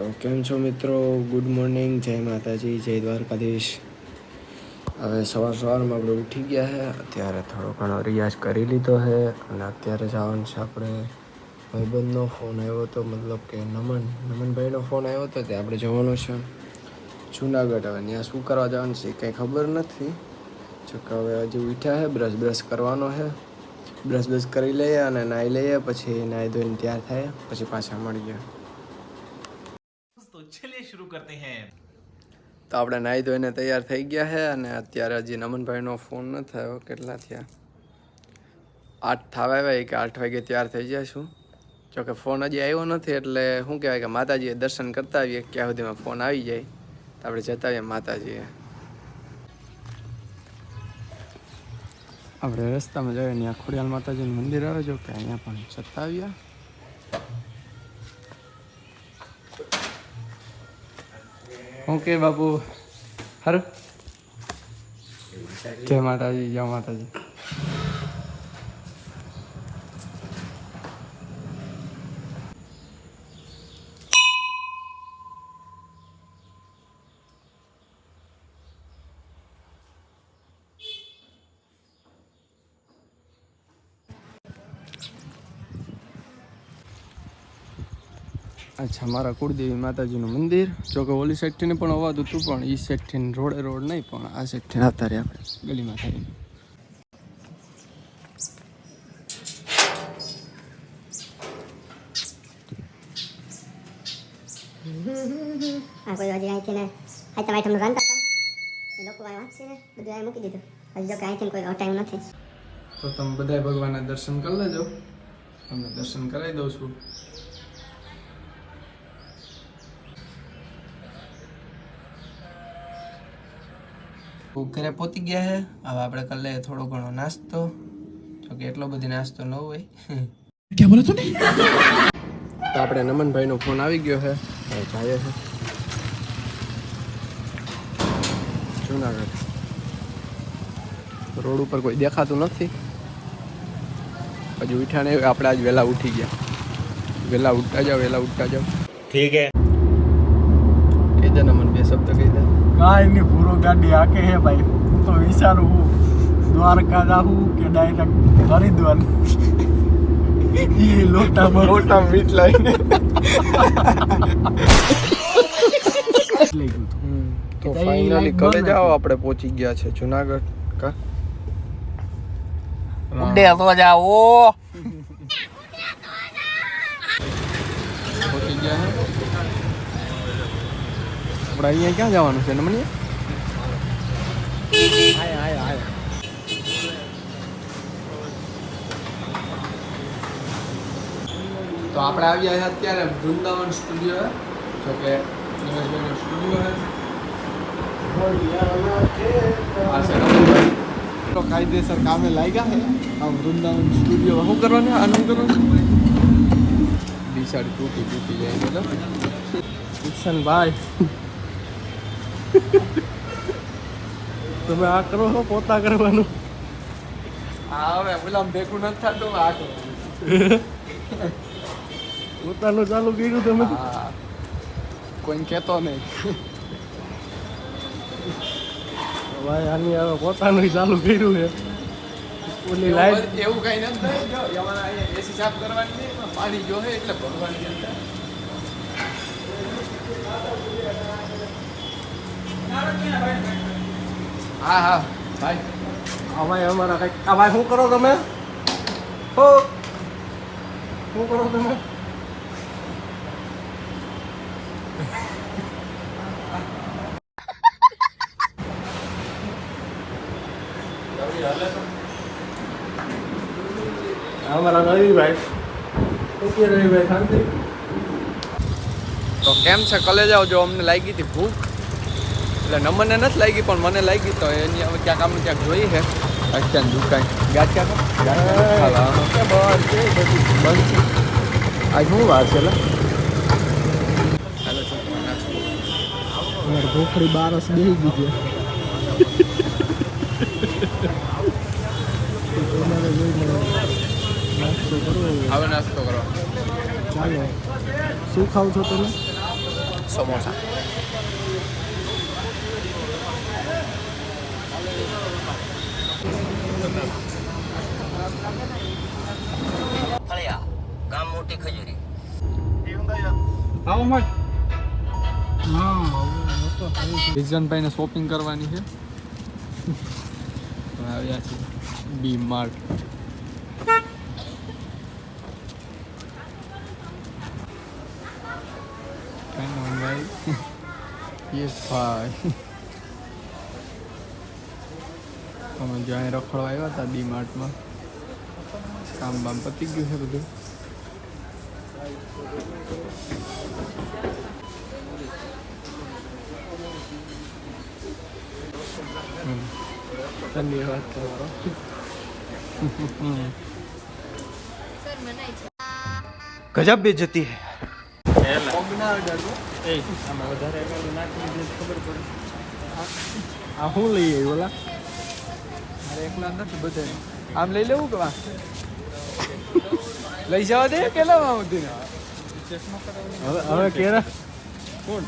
તો કેમ છો મિત્રો? ગુડ મોર્નિંગ જય માતાજી, જય દ્વારકાધીશ. હવે સવાર સવારમાં આપણે ઉઠી ગયા છે અત્યારે થોડો ઘણો રિયાઝ કરી લીધો છે અને અત્યારે જવાનું છે આપણે ભાઈબંધનો ફોન આવ્યો હતો મતલબ કે નમન, નમનભાઈનો ફોન આવ્યો હતો તે આપણે જવાનું છે. જુનાગઢ. હવે ત્યાં શું કરવા જવાનું છે કંઈ ખબર નથી. જો કે હવે હજુ ઉઠ્યા છે બ્રશ બ્રશ કરવાનો છે બ્રશ બ્રશ કરી લઈએ અને નાહી લઈએ, પછી નાહી ધોઈને તૈયાર થાય, પછી પાછા મળીએ. करते हैं તો આપણે નાહી ધોઈને તૈયાર થઈ ગયા છે અને અત્યારે હજી નમનભાઈનો ફોન ન થયો કેટલા થયા આઠ થવા આવ્યા કે આઠ વાગે તૈયાર થઈ જઈશું જોકે ફોન હજી આવ્યો નથી એટલે શું કહેવાય કે માતાજીએ દર્શન કરતા આવીએ ક્યાં સુધીમાં ફોન આવી જાય તો આપણે જતા આવીએ માતાજીએ આપણે રસ્તામાં જઈએ ત્યાં ખોડિયાલ માતાજીનું મંદિર આવે જો કે અહીંયા પણ જતા આવ્યા શું કે બાપુ. હર. જય માતાજી જય માતાજી. અચ્છા મારા કુળદેવી માતાજીનું મંદિર. જો કે ઓલી સાઈડથી પણ અવાજ હતું પણ એ સાઈડથી રોડે રોડ નહીં પણ આ સાઈડથી આવતા રહ્યા આપણે ગલીમાં થઈને. આ કોઈ હજી અહીંથી ને આઈટમ આઈટમ રાંધતા હતા એ લોકો આ વાંચશે ને બધું અહીં મૂકી દીધું. હજી જો કે અહીંથી કોઈ હટાયું નથી. તો તમે બધાય ભગવાનના દર્શન કરી લેજો. તમને દર્શન કરાવી દઉં છું. ઘરે પોતી ગયા હે. હવે આપણે કરી લઈએ થોડો ઘણો નાસ્તો જો કે એટલો બધો નાસ્તો ન હોય. ક્યાં બોલે તું તો આપણે નમનભાઈનો ફોન આવી ગયો છે જાય છે. જુનાગઢ. રોડ ઉપર કોઈ દેખાતું નથી. હજુ ઉઠ્યા નહીં આપણે આજ વહેલા ઉઠી ગયા. વહેલા ઉઠતા જાઓ વહેલા ઉઠતા જાઓ. ઠીક હે. કહી દે નમન બે શબ્દ કહી દે. ગાયની પૂરો ગાડી હાકે હે ભાઈ. હું તો વિચારું દ્વારકા જાવું કે ડાયરેક્ટ હરિદ્વાર. એ લોટા લોટા મીટ લઈને તો. ફાઇનલી કોલેજ આવો આપણે પહોંચી ગયા છે જુનાગઢ કા? ઉડે તો જાઓ. આપણે અહીંયા ક્યાં જવાનું છે? નમણીએ? તો આપણે આવ્યા છે અત્યારે વૃંદાવન સ્ટુડિયો જો કે નિમેશભાઈનો સ્ટુડિયો તો કાયદેસર કામે લાગ્યા છે આ વૃંદાવન સ્ટુડિયો. શું કરવાનું આનું કરવાનું બિસાડી તૂટી તૂટી જાય બોલો કિશનભાઈ. તમે આ કરો છો પોતા કરવાનું? હા હવે પેલા ભેગું નથી થતું આ. પોતાનું ચાલુ કર્યું તમે કોઈ કહેતો નહીં. ભાઈ આની હવે પોતાનું ચાલુ કર્યું છે. ઓલી લાઈટ એવું કઈ નથી એસી સાફ કરવાની પાણી જો એટલે ભરવાની હા હા. ભાઈ. આ ભાઈ અમારા કંઈક આ ભાઈ શું કરો તમે? હો. શું કરો તમે? આ અમારા રવિભાઈ. શું કે રવિભાઈ શાંતિ. તો કેમ છે? કલેજ આવજો. અમને લાગી હતી ભૂખ. એટલે નમને નથી લાગી પણ મને લાગી તો એની હવે ક્યાંક આમ ક્યાંક જોઈ છે. અત્યારે દુકાન. ગાંઠિયા કે બસ છે બધી. બંધ છે. આજ હું વાર છે ભૂખડી બારસ બેસી ગઈ છે. હવે નાસ્તો કરો ચાલો. શું ખાવ છો તમે? સમોસા. ફળિયા ગામ મોટી ખજૂરી. આવો મત હા રિઝનભાઈ ને શોપિંગ કરવાની છે. તો આવ્યા છે. બી માર્ટ. ભાઈ યસ ભાઈ અમે જો અહીં રખડવા આવ્યા હતા ડી માર્ટમાં. કામ બામ પતી ગયું છે બધું. ધન્યવાદ બે જતી હે. આ હું લઈ આવી ઓલા એકલા નથી બધે આમ લઈ લેવું કે વા? લઈ જવા દે કેલા માં હવે હવે કેરા? હું.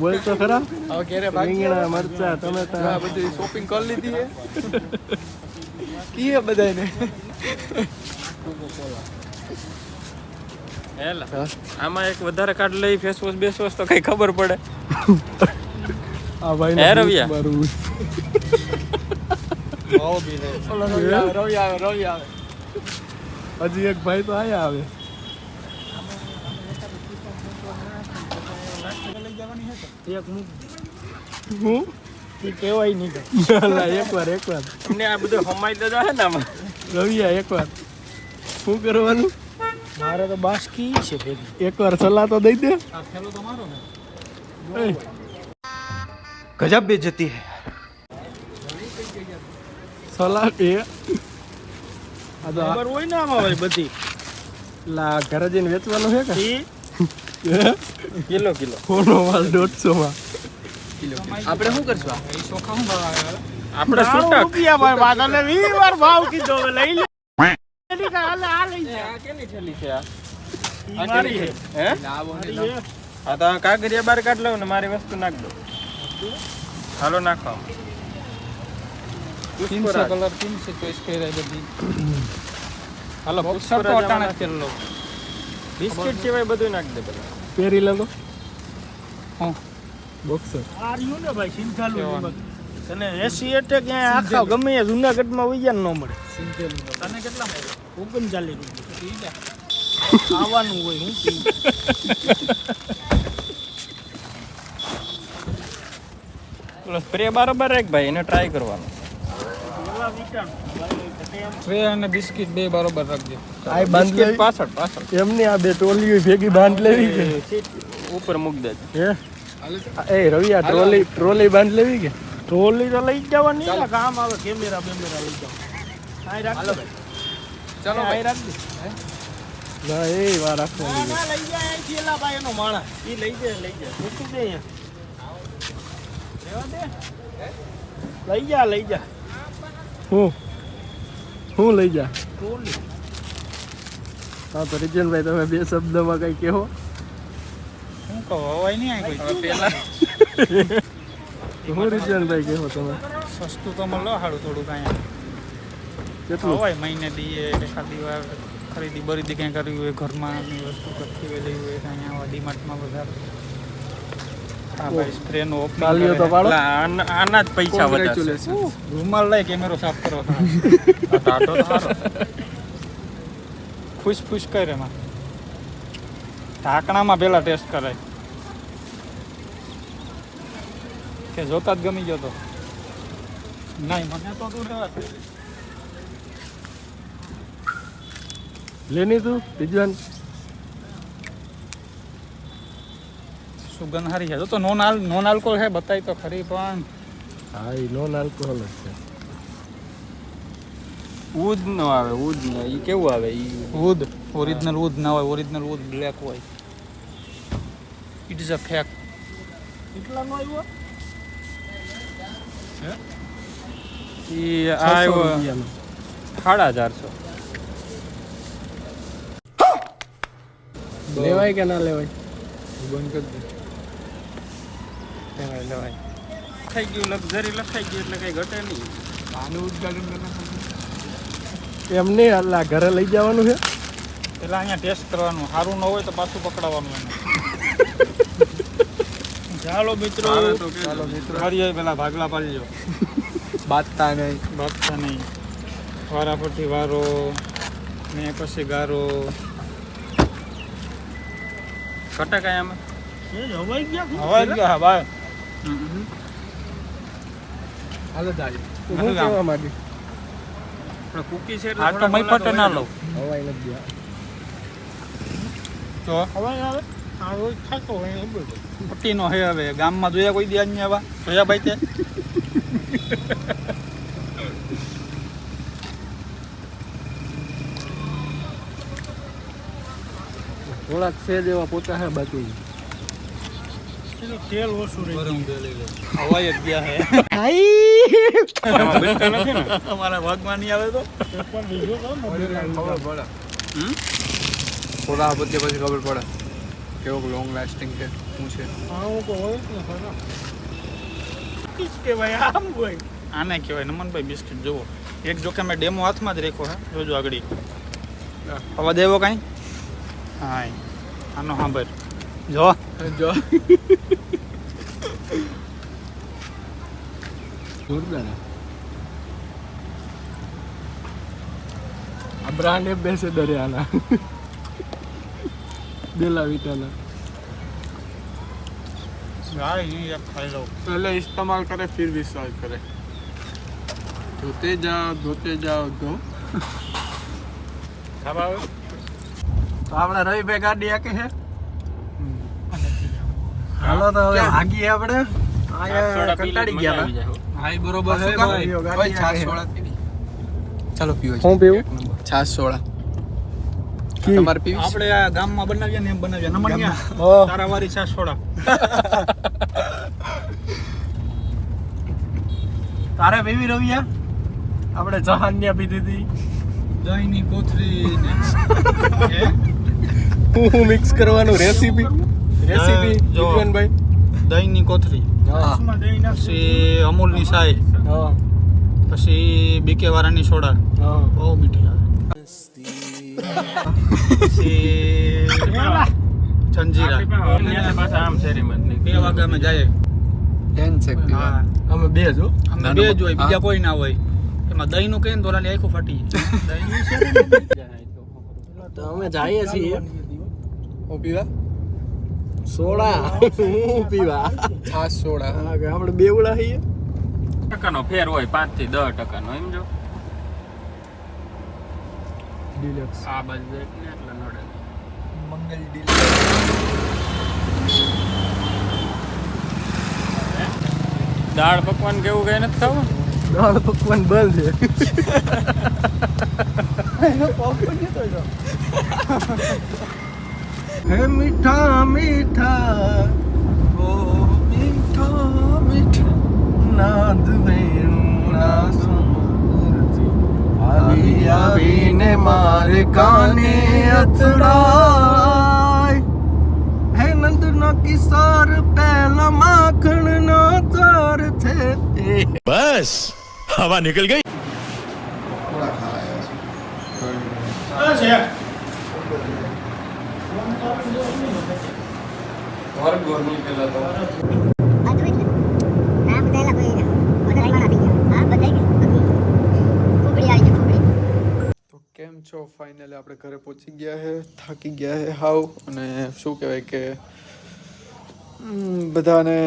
બોલ તો ખરા. હવે કેરે રીંગણા મરચા ટમેટા. બધી શોપિંગ કરી લીધી હે. બધાને હેલા. આમાં એક વધારે કાર્ડ લઈ ફેસ વોશ બેસ વોશ તો કઈ ખબર પડે. આ ભાઈ હે રવિયા? મારું ઓલો રવિ આવે રવિ આવે રવિ આવે હજી એક ભાઈ તો આયા આવે. હું? કેવાય નહીં ના, એકવાર એકવાર. તમને આ બધું હમાઈ દેતા હે ને આમાં. રવિયા એકવાર. શું કરવાનું? મારે તો બાસ્કી છે ભેગી. એકવાર સલાહ તો દઈ દે. એ, ગજબ બેજતી હે. સલાહ એ. આ તો ખબર હોય ને આમાં ભાઈ બધી. લા ઘરે જઈને વેચવાનું છે કે? Kilo kilo. કોનો માલ દોઢસો માં આપણે શું કરશું? આપણે છૂટક. રૂપિયા ભાઈ વાદાને 20 વાર ભાવ કીધો લઈ લે. આ કેની થેલી છે આ? આ મારી છે. હે? આ તો કાગરિયા બાર કાઢ લઉં ને મારી વસ્તુ નાખ દો હાલો નાખો. તીનસો કલર તીનસો ચોઈસ કર્યા બધી. હાલો પુષ્કર તો અટાણે જ કરી લો બિસ્કિટ સિવાય બધું નાખ દે પેલા. પહેરી લે તો હા. બોક્સર આ રહ્યું ને ભાઈ સિંથાલું તને એસી એટલે ક્યાંય આખા ગમે ત્યાં જુનાગઢમાં ન મળે. તને કેટલા ઓગણચાલીસ રૂપિયા. આવવાનું હોય હું સ્પ્રે બરાબર એક ભાઈ એને ટ્રાય કરવાનો. ટ્રે અને બિસ્કિટ બે બરોબર રાખજો. આ બિસ્કિટ પાછળ પાછળ. એમની આ બે ટોલીઓ ભેગી બાંધ લેવી કે? ઉપર મૂક દેજો હે? એ રવિ આ ટ્રોલી ટ્રોલી બાંધ લેવી કે? ટ્રોલી તો લઈ જવાની ને કામ આવે કેમેરા બેમેરા લઈ જાવ આય રાખ દે ચાલો આય રાખ દે ના એ વા રાખો ના લઈ જાય. અહીંથી એલા ભાઈ એનો માણસ. ઈ લઈ જાય લઈ જાય. મૂકી દે અહીંયા? રહેવા દે. લઈ જા લઈ જા. હું? હું લઈ જા. હા તો રિજનભાઈ તમે બે શબ્દમાં કઈ કહો. હું કહો? હવાય નહીં કોઈ? પહેલા હું રિજનભાઈ કહો તમે? સસ્તું તો મળે હાડું થોડું કાંઈ કેટલું? હોય મહિને દઈએ ખાલી વાર ખરીદી બરીદી કાંઈ કરવી હોય ઘરમાં વસ્તુ કરતી હોય લેવી હોય કાંઈ આવા ડીમાર્ટમાં વધારે. સ્પ્રેનો પેલા તાલીઓ તો પાડો આના જ પૈસા વધારે રૂમાલ લઈ કેમેરો સાફ કરો. ટાટો તો સારો ખુશ ખુશ કરે એમાં. ઢાંકણામાં પહેલા ટેસ્ટ કરાય. કે જોતા જ ગમી ગયો તો. નહીં મને તો તું રહેવા લેની તું રિજવાન સુગંધ સારી છે તો નોન આલ નોન આલ્કોહોલ છે બતાવી તો ખરી પણ હા એ નોન આલ્કોહોલ જ છે. ઉદ ન આવે ઉદ ન એ કેવું આવે? એ ઉદ ઓરિજિનલ ઉદ ના હોય ઓરિજિનલ ઉદ બ્લેક હોય. ઇટ ઇઝ અ ફેક કેટલા નો આવ્યો ઈ આવ્યો સાડા ચારસો લેવાય કે ના લેવાય? બંધ કરી દે. લેવાય લેવાય. લખાઈ ગયું લક્ઝરી લખાઈ ગયું એટલે કંઈ ઘટે નહીં. આનું ઉદઘાટન એમ નહીં અલ્લા ઘરે લઈ જવાનું છે? પેલા અહીંયા ટેસ્ટ કરવાનું. સારું ન હોય તો પાછું પકડાવવાનું એને. ચાલો મિત્રો. ચાલો મિત્રો. મળીએ પેલા ભાગલા પાડજો બાતતા નહીં. બાપતા નહીં. વારા પરથી વારો ને પછી ગારો. કટે કાંઈ આમાં? હવાઈ ગયા. હવાઈ ગયા ભાઈ હાલો હાલો હું. કહેવા માંગી? આપણે કૂકી છે આ તો મફત ના લઉં. હવાઈ નથી ગયા તો? હવાઈ આવે. આ રોજ થતો હોય એ બધું પટ્ટીનો હે હવે. ગામમાં જોયા કોઈ દિયા નહીં આવા? જોયા ભાઈ તે? થોડાક છે જેવા પોતા હે બાકી. પેલું તેલ ઓછું રહી હવાઈ જ ગયા હે અમારા ભાગમાં નહીં આવે તો પણ બીજો તો ખબર પડે હમ? થોડા પછી પછી ખબર પડે કેવો લોંગ લાસ્ટિંગ કે શું છે હા હું તો હોય જ ને ખરા કીચ કહેવાય આમ હોય આને કહેવાય નમનભાઈ બિસ્કિટ જુઓ એક જો કે મેં ડેમો હાથમાં જ રાખ્યો હે જોજો આગળ અવાજ આવ્યો કાંઈ હા આનો સાંભળ જો જો જોરદાર આ બ્રાન્ડ એમ્બેસેડર હે આના બેલા વિટાના હા એ એક ખાઈ લઉં पहले इस्तेमाल करे फिर विश्वास करे धोते जाओ धोते जाओ धो ખાવા આવે તો આપણે રવિભાઈ ગાડી આકે છે હાલો તો હવે ભાગીએ આપણે. આયા કંટાળી ગયા હા. બરોબર છે. ભાઈ. ભાઈ, છાશ સોડા ચાલો પીવો હું પીવું? છાસ સોડા તમારે પીવી આપણે આ ગામમાં બનાવીએ ને એમ બનાવીએ. નમનિયા તારા વારી પીવી રવિયા આપણે જહાન્યા પીધી હતી. દહીંની ને. હું મિક્સ કરવાનું રેસીપી રેસીપી જો. દહીંની કોથળી. પછી અમૂલની સાય પછી બીકે વાળાની સોડા. હા. બહુ મીઠી આવે. પછી જંજીરા. બે વાગે અમે જાય હા. અમે બે જો અમે બે જ હોય બીજા કોઈ ના હોય. એમાં દહીં નું કહીએ ને તો આખું ફાટી તો અમે જઈએ છીએ. પીવા? સોડા હું પીવા? છાસ સોડા હા કે આપણે બેવડા હઈએ? ટકાનો ફેર હોય પાંચથી દસ ટકાનો એમ જો. ડિલક્સ આ બાજુ ને એટલે નડે. મંગલ ડિલક્સ દાળ પકવાન કેવું કઈ નથી થવું? દાળ પકવાન બંધ છે. હે મીઠા મીઠા ઓ મીઠા મીઠા નાદ વેણુના સુમરતી આવી આવીને મારે કાને અથડાય. હે નંદના કિસાર પહેલા માખણનો તાર છે બસ હવા નીકળ ગઈ. બસ યાર. આવી ગઈ કુકડી તો. કેમ છો? ફાઇનલી આપણે ઘરે પહોંચી ગયા છે થાકી ગયા છે હાવ અને શું કહેવાય કે બધાને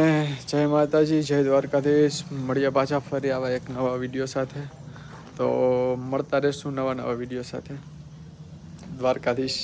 જય માતાજી જય દ્વારકાધીશ. મળ્યા પાછા ફરી આવા એક નવા વીડિયો સાથે. તો મળતા રહેશું નવા નવા વીડિયો સાથે. દ્વારકાધીશ.